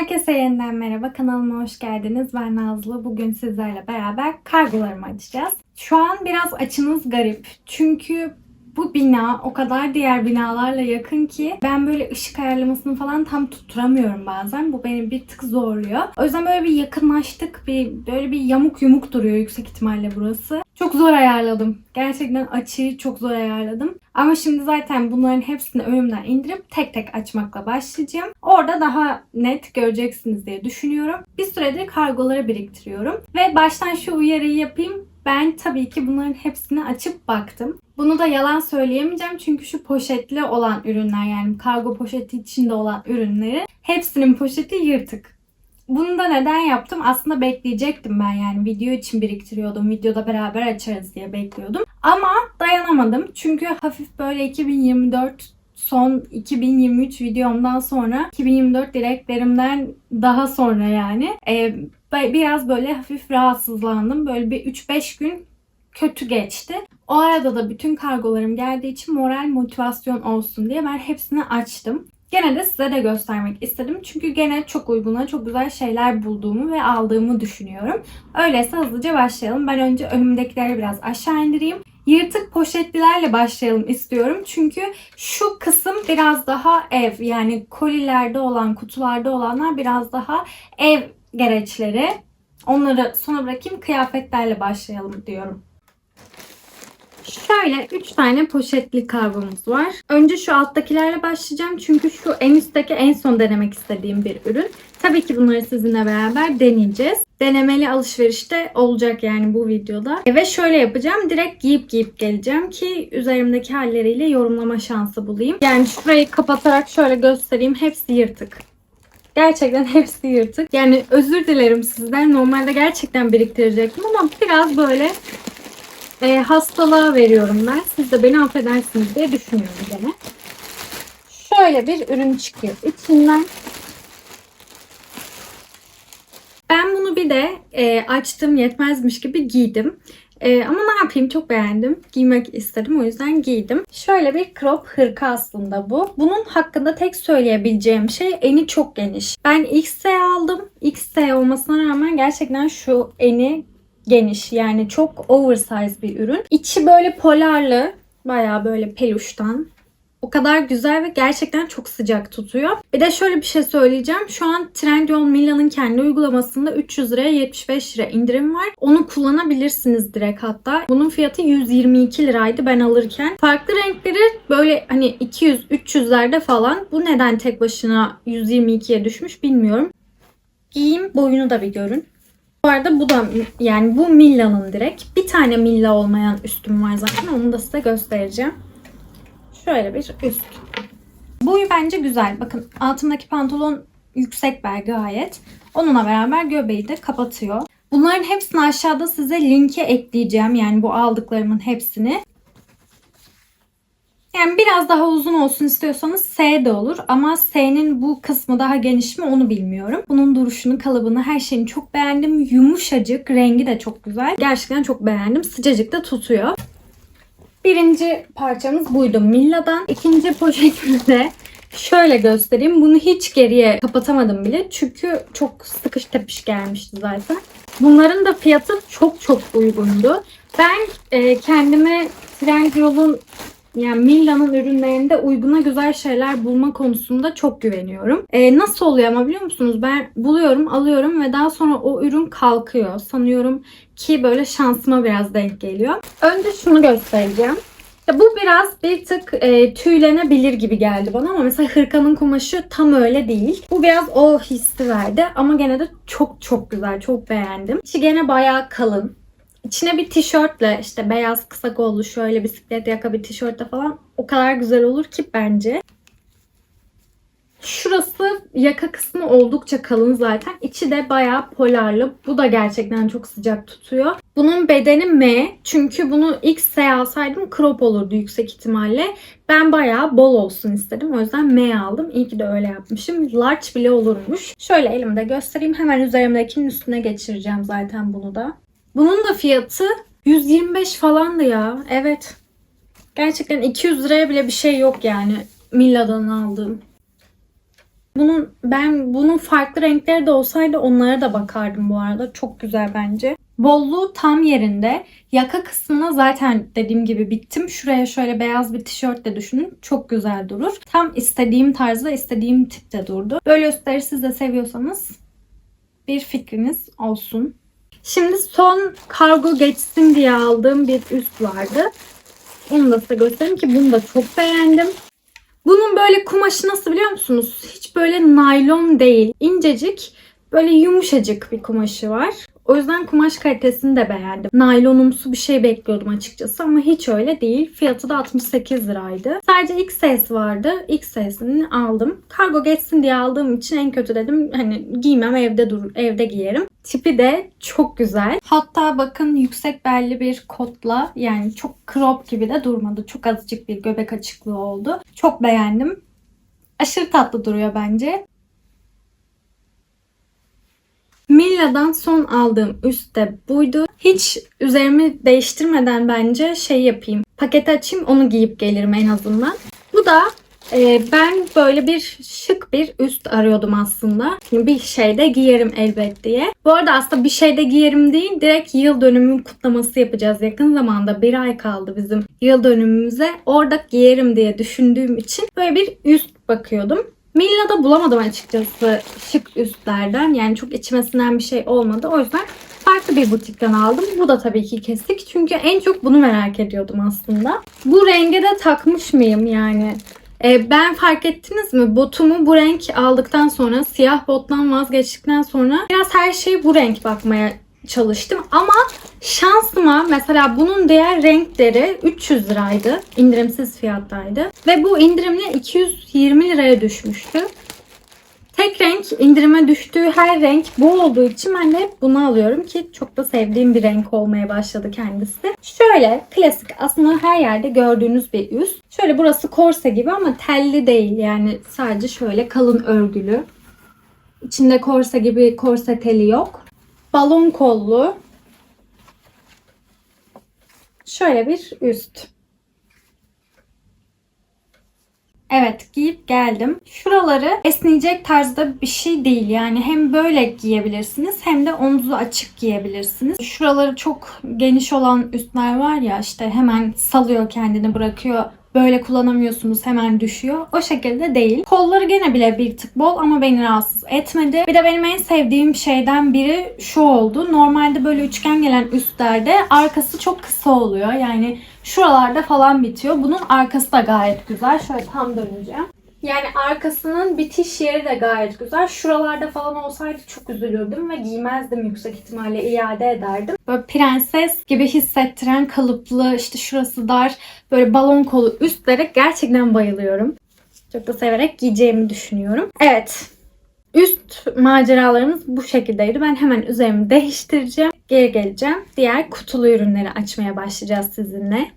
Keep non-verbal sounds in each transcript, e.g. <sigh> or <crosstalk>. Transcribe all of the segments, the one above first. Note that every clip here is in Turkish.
Herkese yeniden merhaba. Kanalıma hoş geldiniz. Ben Nazlı. Bugün sizlerle beraber kargolarımı açacağız. Şu an biraz açınız garip. Çünkü bu bina o kadar diğer binalarla yakın ki ben böyle ışık ayarlamasını falan tam tutturamıyorum bazen. Bu beni bir tık zorluyor. O yüzden böyle bir yakınlaştık. Bir böyle bir yamuk yumuk duruyor yüksek ihtimalle burası. Çok zor ayarladım. Gerçekten açıyı çok zor ayarladım. Ama şimdi zaten bunların hepsini önümden indirip tek tek açmakla başlayacağım. Orada daha net göreceksiniz diye düşünüyorum. Bir süredir kargoları biriktiriyorum. Ve baştan şu uyarıyı yapayım. Ben tabii ki bunların hepsini açıp baktım. Bunu da yalan söyleyemeyeceğim çünkü şu poşetli olan ürünler yani kargo poşeti içinde olan ürünleri hepsinin poşeti yırtık. Bunu da neden yaptım? Aslında bekleyecektim ben yani video için biriktiriyordum. Videoda beraber açarız diye bekliyordum. Ama dayanamadım. Çünkü hafif böyle 2024 son 2023 videomdan sonra 2024 dileklerimden daha sonra yani e, biraz böyle hafif rahatsızlandım. Böyle bir 3-5 gün kötü geçti. O arada da bütün kargolarım geldiği için moral motivasyon olsun diye ben hepsini açtım. Gene de size de göstermek istedim. Çünkü gene çok uyguna, çok güzel şeyler bulduğumu ve aldığımı düşünüyorum. Öyleyse hızlıca başlayalım. Ben önce önümdekileri biraz aşağı indireyim. Yırtık poşetlilerle başlayalım istiyorum. Çünkü şu kısım biraz daha ev. Yani kolilerde olan, kutularda olanlar biraz daha ev gereçleri. Onları sona bırakayım. Kıyafetlerle başlayalım diyorum. Şöyle 3 tane poşetli kargomuz var. Önce şu alttakilerle başlayacağım. Çünkü şu en üstteki en son denemek istediğim bir ürün. Tabii ki bunları sizinle beraber deneyeceğiz. Denemeli alışverişte olacak yani bu videoda. Ve şöyle yapacağım. Direkt giyip giyip geleceğim ki üzerimdeki halleriyle yorumlama şansı bulayım. Yani şurayı kapatarak şöyle göstereyim. Hepsi yırtık. Gerçekten <laughs> hepsi yırtık. Yani özür dilerim sizden. Normalde gerçekten biriktirecektim ama biraz böyle e, hastalığa veriyorum ben. Siz de beni affedersiniz diye düşünüyorum gene. Şöyle bir ürün çıkıyor içinden. Ben bunu bir de e, açtım yetmezmiş gibi giydim. E, ama ne yapayım çok beğendim. Giymek istedim o yüzden giydim. Şöyle bir crop hırka aslında bu. Bunun hakkında tek söyleyebileceğim şey eni çok geniş. Ben XS aldım. XS olmasına rağmen gerçekten şu eni geniş. Yani çok oversize bir ürün. İçi böyle polarlı. Baya böyle peluştan. O kadar güzel ve gerçekten çok sıcak tutuyor. Bir de şöyle bir şey söyleyeceğim. Şu an Trendyol Mila'nın kendi uygulamasında 300 liraya 75 lira indirim var. Onu kullanabilirsiniz direkt hatta. Bunun fiyatı 122 liraydı ben alırken. Farklı renkleri böyle hani 200-300'lerde falan. Bu neden tek başına 122'ye düşmüş bilmiyorum. Giyim boyunu da bir görün. Bu arada bu da yani bu Milla'nın direkt. Bir tane Milla olmayan üstüm var zaten. Onu da size göstereceğim. Şöyle bir üst. Boyu bence güzel. Bakın altımdaki pantolon yüksek bel gayet. Onunla beraber göbeği de kapatıyor. Bunların hepsini aşağıda size linke ekleyeceğim. Yani bu aldıklarımın hepsini. Yani biraz daha uzun olsun istiyorsanız S de olur ama S'nin bu kısmı daha geniş mi onu bilmiyorum. Bunun duruşunu, kalıbını, her şeyini çok beğendim. Yumuşacık, rengi de çok güzel. Gerçekten çok beğendim. Sıcacık da tutuyor. Birinci parçamız buydu Milla'dan. İkinci poşetimde şöyle göstereyim. Bunu hiç geriye kapatamadım bile. Çünkü çok sıkış tepiş gelmişti zaten. Bunların da fiyatı çok çok uygundu. Ben e, kendime Trendyol'un yani Milla'nın ürünlerinde uyguna güzel şeyler bulma konusunda çok güveniyorum. Ee, nasıl oluyor ama biliyor musunuz? Ben buluyorum, alıyorum ve daha sonra o ürün kalkıyor. Sanıyorum ki böyle şansıma biraz denk geliyor. Önce şunu göstereceğim. Ya bu biraz bir tık e, tüylenebilir gibi geldi bana ama mesela hırkanın kumaşı tam öyle değil. Bu biraz o hissi verdi ama gene de çok çok güzel, çok beğendim. İçi gene bayağı kalın. İçine bir tişörtle işte beyaz kısa kollu şöyle bisiklet yaka bir tişörtle falan o kadar güzel olur ki bence. Şurası yaka kısmı oldukça kalın zaten. İçi de bayağı polarlı. Bu da gerçekten çok sıcak tutuyor. Bunun bedeni M. Çünkü bunu X alsaydım crop olurdu yüksek ihtimalle. Ben bayağı bol olsun istedim. O yüzden M aldım. İyi ki de öyle yapmışım. Large bile olurmuş. Şöyle elimde göstereyim. Hemen üzerimdekinin üstüne geçireceğim zaten bunu da. Bunun da fiyatı 125 falandı ya. Evet. Gerçekten 200 liraya bile bir şey yok yani. Milla'dan aldığım. Bunun ben bunun farklı renkleri de olsaydı onlara da bakardım bu arada. Çok güzel bence. Bolluğu tam yerinde. Yaka kısmına zaten dediğim gibi bittim. Şuraya şöyle beyaz bir tişört de düşünün. Çok güzel durur. Tam istediğim tarzda, istediğim tipte durdu. Böyle üstleri siz de seviyorsanız bir fikriniz olsun. Şimdi son kargo geçsin diye aldığım bir üst vardı. Onu da size göstereyim ki bunu da çok beğendim. Bunun böyle kumaşı nasıl biliyor musunuz? Hiç böyle naylon değil. İncecik, böyle yumuşacık bir kumaşı var. O yüzden kumaş kalitesini de beğendim. Naylonumsu bir şey bekliyordum açıkçası ama hiç öyle değil. Fiyatı da 68 liraydı. Sadece XS vardı. XS'ini aldım. Kargo geçsin diye aldığım için en kötü dedim hani giymem evde dur evde giyerim. Tipi de çok güzel. Hatta bakın yüksek belli bir kotla yani çok crop gibi de durmadı. Çok azıcık bir göbek açıklığı oldu. Çok beğendim. Aşırı tatlı duruyor bence. Milla'dan son aldığım üst de buydu. Hiç üzerimi değiştirmeden bence şey yapayım. Paket açayım onu giyip gelirim en azından. Bu da e, ben böyle bir şık bir üst arıyordum aslında. Bir şeyde giyerim elbet diye. Bu arada aslında bir şeyde giyerim değil direkt yıl dönümü kutlaması yapacağız. Yakın zamanda bir ay kaldı bizim yıl dönümümüze. Orada giyerim diye düşündüğüm için böyle bir üst bakıyordum. Milla'da bulamadım açıkçası şık üstlerden. Yani çok içmesinden bir şey olmadı. O yüzden farklı bir butikten aldım. Bu da tabii ki kesik. Çünkü en çok bunu merak ediyordum aslında. Bu renge de takmış mıyım yani? Ee, ben fark ettiniz mi? Botumu bu renk aldıktan sonra, siyah bottan vazgeçtikten sonra biraz her şey bu renk bakmaya çalıştım. Ama şansıma mesela bunun diğer renkleri 300 liraydı. İndirimsiz fiyattaydı. Ve bu indirimle 220 liraya düşmüştü. Tek renk indirime düştüğü her renk bu olduğu için ben de hep bunu alıyorum ki çok da sevdiğim bir renk olmaya başladı kendisi. Şöyle klasik aslında her yerde gördüğünüz bir üst. Şöyle burası korse gibi ama telli değil yani sadece şöyle kalın örgülü. İçinde korse gibi korse teli yok. Balon kollu. Şöyle bir üst. Evet giyip geldim. Şuraları esneyecek tarzda bir şey değil. Yani hem böyle giyebilirsiniz hem de omzu açık giyebilirsiniz. Şuraları çok geniş olan üstler var ya işte hemen salıyor kendini bırakıyor. Böyle kullanamıyorsunuz hemen düşüyor. O şekilde değil. Kolları gene bile bir tık bol ama beni rahatsız etmedi. Bir de benim en sevdiğim şeyden biri şu oldu. Normalde böyle üçgen gelen üstlerde arkası çok kısa oluyor. Yani şuralarda falan bitiyor. Bunun arkası da gayet güzel. Şöyle tam döneceğim. Yani arkasının bitiş yeri de gayet güzel. Şuralarda falan olsaydı çok üzülürdüm ve giymezdim yüksek ihtimalle iade ederdim. Böyle prenses gibi hissettiren kalıplı işte şurası dar böyle balon kolu üstlere gerçekten bayılıyorum. Çok da severek giyeceğimi düşünüyorum. Evet. Üst maceralarımız bu şekildeydi. Ben hemen üzerimi değiştireceğim. Geri geleceğim. Diğer kutulu ürünleri açmaya başlayacağız sizinle.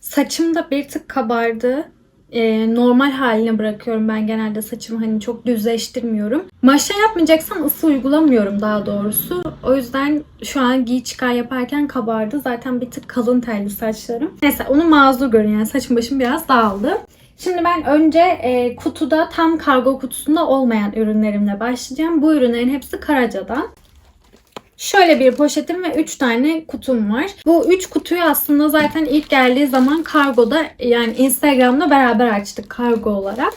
Saçım da bir tık kabardı e, normal haline bırakıyorum ben genelde saçımı hani çok düzleştirmiyorum. Maşa yapmayacaksam ısı uygulamıyorum daha doğrusu. O yüzden şu an giy çıkar yaparken kabardı. Zaten bir tık kalın telli saçlarım. Neyse onu mazur görün yani saçım başım biraz dağıldı. Şimdi ben önce e, kutuda tam kargo kutusunda olmayan ürünlerimle başlayacağım. Bu ürünlerin hepsi Karaca'dan. Şöyle bir poşetim ve 3 tane kutum var. Bu 3 kutuyu aslında zaten ilk geldiği zaman kargoda yani Instagram'da beraber açtık kargo olarak.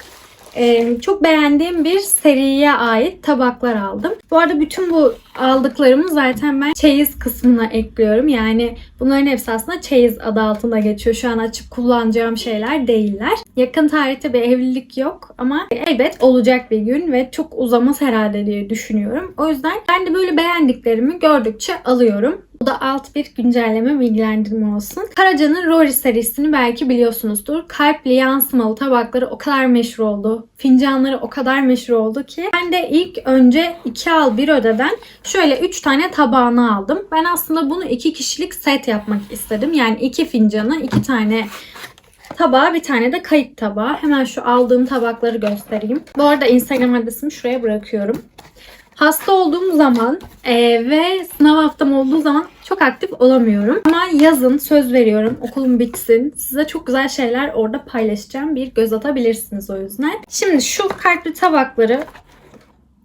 Ee, çok beğendiğim bir seriye ait tabaklar aldım. Bu arada bütün bu aldıklarımı zaten ben çeyiz kısmına ekliyorum. Yani bunların hepsi aslında çeyiz adı altında geçiyor. Şu an açıp kullanacağım şeyler değiller. Yakın tarihte bir evlilik yok ama elbet olacak bir gün ve çok uzamaz herhalde diye düşünüyorum. O yüzden ben de böyle beğendiklerimi gördükçe alıyorum. Bu da alt bir güncelleme bilgilendirme olsun. Karaca'nın Rory serisini belki biliyorsunuzdur. Kalpli yansımalı tabakları o kadar meşhur oldu. Fincanları o kadar meşhur oldu ki ben de ilk önce 2 al 1 ödeden şöyle 3 tane tabağını aldım. Ben aslında bunu 2 kişilik set yapmak istedim. Yani 2 fincanı 2 tane tabağı bir tane de kayık tabağı. Hemen şu aldığım tabakları göstereyim. Bu arada Instagram adresimi şuraya bırakıyorum. Hasta olduğum zaman e, ve sınav haftam olduğu zaman çok aktif olamıyorum. Ama yazın söz veriyorum okulum bitsin. Size çok güzel şeyler orada paylaşacağım. Bir göz atabilirsiniz o yüzden. Şimdi şu kalpli tabakları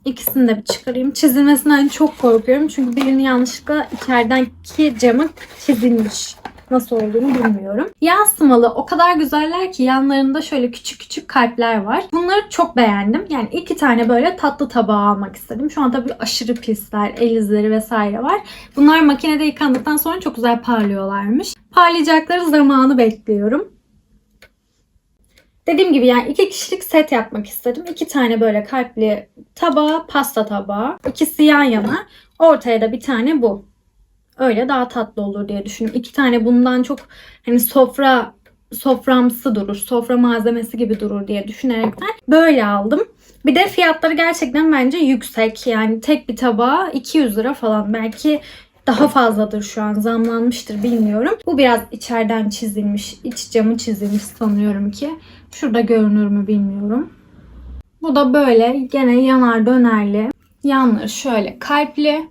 ikisini de bir çıkarayım. Çizilmesinden çok korkuyorum. Çünkü birini yanlışlıkla içerideki camı çizilmiş. Nasıl olduğunu bilmiyorum. Yansımalı o kadar güzeller ki yanlarında şöyle küçük küçük kalpler var. Bunları çok beğendim. Yani iki tane böyle tatlı tabağı almak istedim. Şu an tabii aşırı pisler, el izleri vesaire var. Bunlar makinede yıkandıktan sonra çok güzel parlıyorlarmış. Parlayacakları zamanı bekliyorum. Dediğim gibi yani iki kişilik set yapmak istedim. İki tane böyle kalpli tabağı, pasta tabağı. İkisi yan yana. Ortaya da bir tane bu. Öyle daha tatlı olur diye düşündüm. İki tane bundan çok hani sofra soframsı durur. Sofra malzemesi gibi durur diye düşünerekten böyle aldım. Bir de fiyatları gerçekten bence yüksek. Yani tek bir tabağa 200 lira falan. Belki daha fazladır şu an. Zamlanmıştır bilmiyorum. Bu biraz içeriden çizilmiş. iç camı çizilmiş sanıyorum ki. Şurada görünür mü bilmiyorum. Bu da böyle gene yanar dönerli. Yanları şöyle kalpli.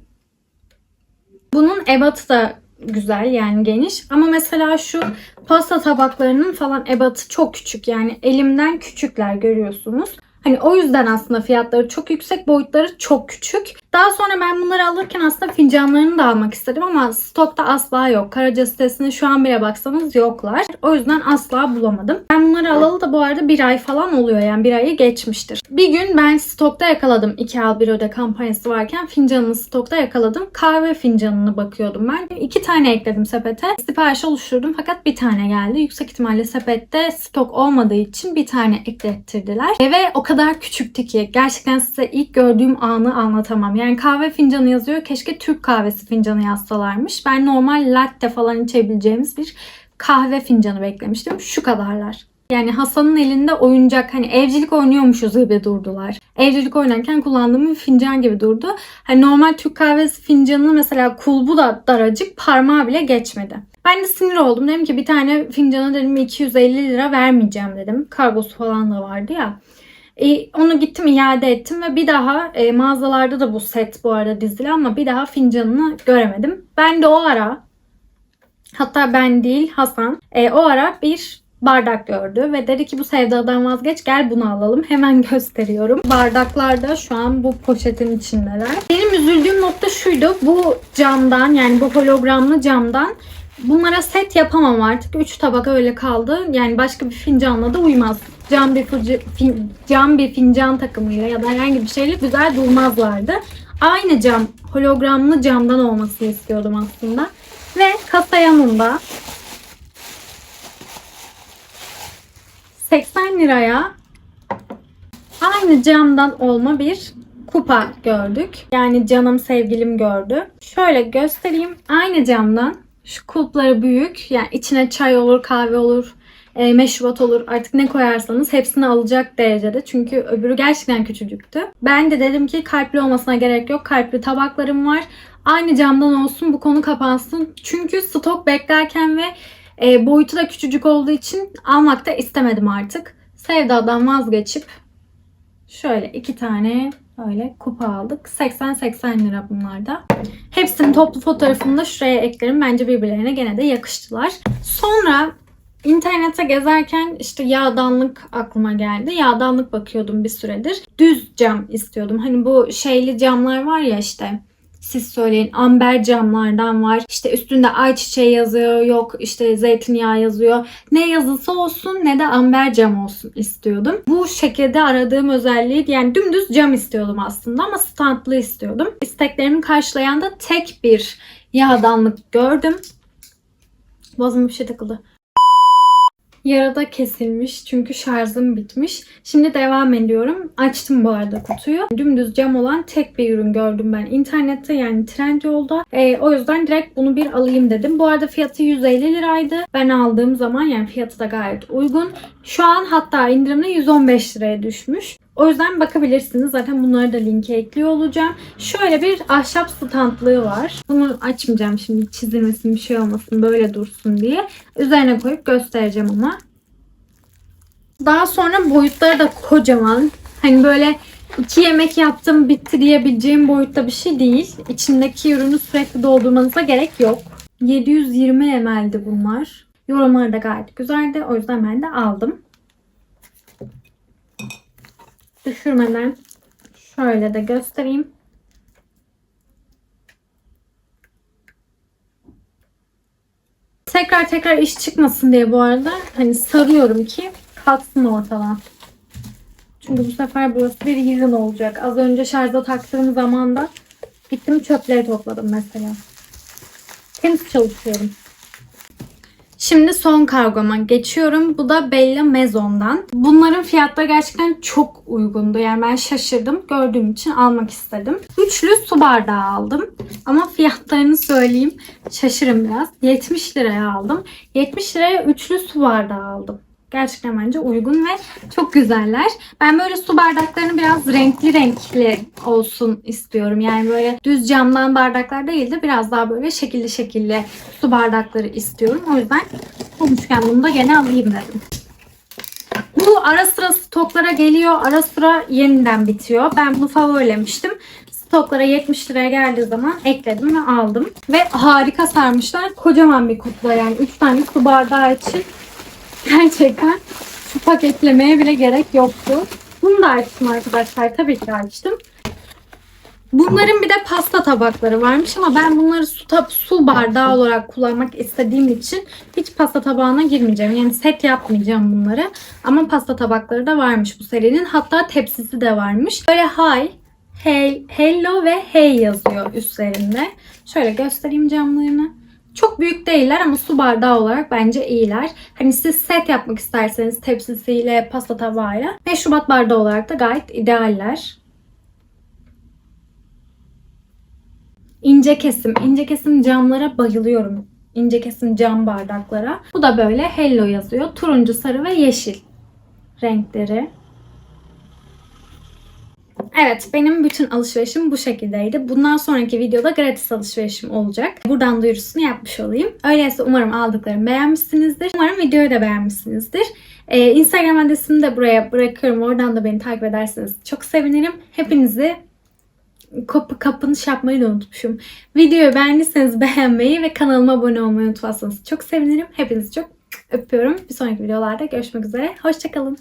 Bunun ebatı da güzel yani geniş. Ama mesela şu pasta tabaklarının falan ebatı çok küçük. Yani elimden küçükler görüyorsunuz. Hani o yüzden aslında fiyatları çok yüksek, boyutları çok küçük. Daha sonra ben bunları alırken aslında fincanlarını da almak istedim ama stokta asla yok. Karaca sitesine şu an bile baksanız yoklar. O yüzden asla bulamadım. Ben bunları alalı da bu arada bir ay falan oluyor yani bir ayı geçmiştir. Bir gün ben stokta yakaladım 2 al 1 öde kampanyası varken fincanımı stokta yakaladım. Kahve fincanını bakıyordum ben. İki tane ekledim sepete. Sipariş oluşturdum fakat bir tane geldi. Yüksek ihtimalle sepette stok olmadığı için bir tane eklettirdiler. Ve o kadar küçüktü ki gerçekten size ilk gördüğüm anı anlatamam. Yani kahve fincanı yazıyor. Keşke Türk kahvesi fincanı yazsalarmış. Ben normal latte falan içebileceğimiz bir kahve fincanı beklemiştim. Şu kadarlar. Yani Hasan'ın elinde oyuncak hani evcilik oynuyormuşuz gibi durdular. Evcilik oynarken kullandığım bir fincan gibi durdu. Hani normal Türk kahvesi fincanını mesela kulbu da daracık parmağı bile geçmedi. Ben de sinir oldum. Dedim ki bir tane fincana dedim 250 lira vermeyeceğim dedim. Kargosu falan da vardı ya. E, onu gittim iade ettim ve bir daha e, mağazalarda da bu set bu arada dizili ama bir daha fincanını göremedim. Ben de o ara hatta ben değil Hasan e, o ara bir bardak gördü ve dedi ki bu sevdadan vazgeç gel bunu alalım. Hemen <laughs> gösteriyorum. Bardaklarda şu an bu poşetin içindeler. Benim üzüldüğüm nokta şuydu. Bu camdan yani bu hologramlı camdan bunlara set yapamam artık. 3 tabak öyle kaldı. Yani başka bir fincanla da uymaz. Cam bir, fıcı, fin, cam bir fincan takımıyla ya da herhangi bir şeyle güzel durmazlardı. Aynı cam, hologramlı camdan olmasını istiyordum aslında. Ve kasa yanında 80 liraya aynı camdan olma bir kupa gördük. Yani canım sevgilim gördü. Şöyle göstereyim. Aynı camdan şu kulpları büyük. Yani içine çay olur, kahve olur, e, meşrubat olur. Artık ne koyarsanız hepsini alacak derecede. Çünkü öbürü gerçekten küçücüktü. Ben de dedim ki kalpli olmasına gerek yok. Kalpli tabaklarım var. Aynı camdan olsun bu konu kapansın. Çünkü stok beklerken ve e, boyutu da küçücük olduğu için almak da istemedim artık. Sevdadan vazgeçip şöyle iki tane öyle kupa aldık. 80-80 lira bunlar da. Hepsinin toplu fotoğrafını da şuraya eklerim. Bence birbirlerine gene de yakıştılar. Sonra internete gezerken işte yağdanlık aklıma geldi. Yağdanlık bakıyordum bir süredir. Düz cam istiyordum. Hani bu şeyli camlar var ya işte siz söyleyin amber camlardan var. İşte üstünde ayçiçeği yazıyor. Yok işte zeytinyağı yazıyor. Ne yazısı olsun ne de amber cam olsun istiyordum. Bu şekilde aradığım özelliği yani dümdüz cam istiyordum aslında ama standlı istiyordum. İsteklerimi karşılayan da tek bir yağdanlık gördüm. Boğazıma bir şey takıldı. Yarada kesilmiş çünkü şarjım bitmiş. Şimdi devam ediyorum. Açtım bu arada kutuyu. Dümdüz cam olan tek bir ürün gördüm ben internette yani Trendyol'da. E, o yüzden direkt bunu bir alayım dedim. Bu arada fiyatı 150 liraydı. Ben aldığım zaman yani fiyatı da gayet uygun. Şu an hatta indirimde 115 liraya düşmüş. O yüzden bakabilirsiniz. Zaten bunları da linke ekliyor olacağım. Şöyle bir ahşap standlığı var. Bunu açmayacağım şimdi çizilmesin bir şey olmasın böyle dursun diye. Üzerine koyup göstereceğim ama. Daha sonra boyutları da kocaman. Hani böyle iki yemek yaptım bitti diyebileceğim boyutta bir şey değil. İçindeki ürünü sürekli doldurmanıza gerek yok. 720 ml'di bunlar. Yorumları da gayet güzeldi. O yüzden ben de aldım. Düşürmeden şöyle de göstereyim. Tekrar tekrar iş çıkmasın diye bu arada hani sarıyorum ki kalksın ortadan. Çünkü bu sefer burası bir yığın olacak. Az önce şarja taktığım zaman da gittim çöpleri topladım mesela. Temiz çalışıyorum. Şimdi son kargoma geçiyorum. Bu da Bella Maison'dan. Bunların fiyatları gerçekten çok uygundu. Yani ben şaşırdım. Gördüğüm için almak istedim. Üçlü su bardağı aldım. Ama fiyatlarını söyleyeyim. Şaşırın biraz. 70 liraya aldım. 70 liraya üçlü su bardağı aldım. Gerçekten bence uygun ve çok güzeller. Ben böyle su bardaklarını biraz renkli renkli olsun istiyorum. Yani böyle düz camdan bardaklar değil de biraz daha böyle şekilli şekilli su bardakları istiyorum. O yüzden bulmuşken bunu da gene alayım dedim. Bu ara sıra stoklara geliyor. Ara sıra yeniden bitiyor. Ben bunu favorilemiştim. Stoklara 70 liraya geldiği zaman ekledim ve aldım. Ve harika sarmışlar. Kocaman bir kutuda yani 3 tane su bardağı için gerçekten şu paketlemeye bile gerek yoktu. Bunu da açtım arkadaşlar. Tabii ki açtım. Bunların bir de pasta tabakları varmış ama ben bunları su, tab- su bardağı olarak kullanmak istediğim için hiç pasta tabağına girmeyeceğim. Yani set yapmayacağım bunları. Ama pasta tabakları da varmış bu serinin. Hatta tepsisi de varmış. Böyle hi, hey, hello ve hey yazıyor üstlerinde. Şöyle göstereyim camlarını. Çok büyük değiller ama su bardağı olarak bence iyiler. Hani siz set yapmak isterseniz tepsisiyle, pasta tabağıyla meşrubat bardağı olarak da gayet idealler. İnce kesim. ince kesim camlara bayılıyorum. İnce kesim cam bardaklara. Bu da böyle hello yazıyor. Turuncu, sarı ve yeşil renkleri. Evet benim bütün alışverişim bu şekildeydi. Bundan sonraki videoda gratis alışverişim olacak. Buradan duyurusunu yapmış olayım. Öyleyse umarım aldıklarımı beğenmişsinizdir. Umarım videoyu da beğenmişsinizdir. Ee, Instagram adresimi de buraya bırakıyorum. Oradan da beni takip ederseniz çok sevinirim. Hepinizi kapı kapanış yapmayı da unutmuşum. Videoyu beğendiyseniz beğenmeyi ve kanalıma abone olmayı unutmazsanız çok sevinirim. Hepinizi çok öpüyorum. Bir sonraki videolarda görüşmek üzere. Hoşçakalın.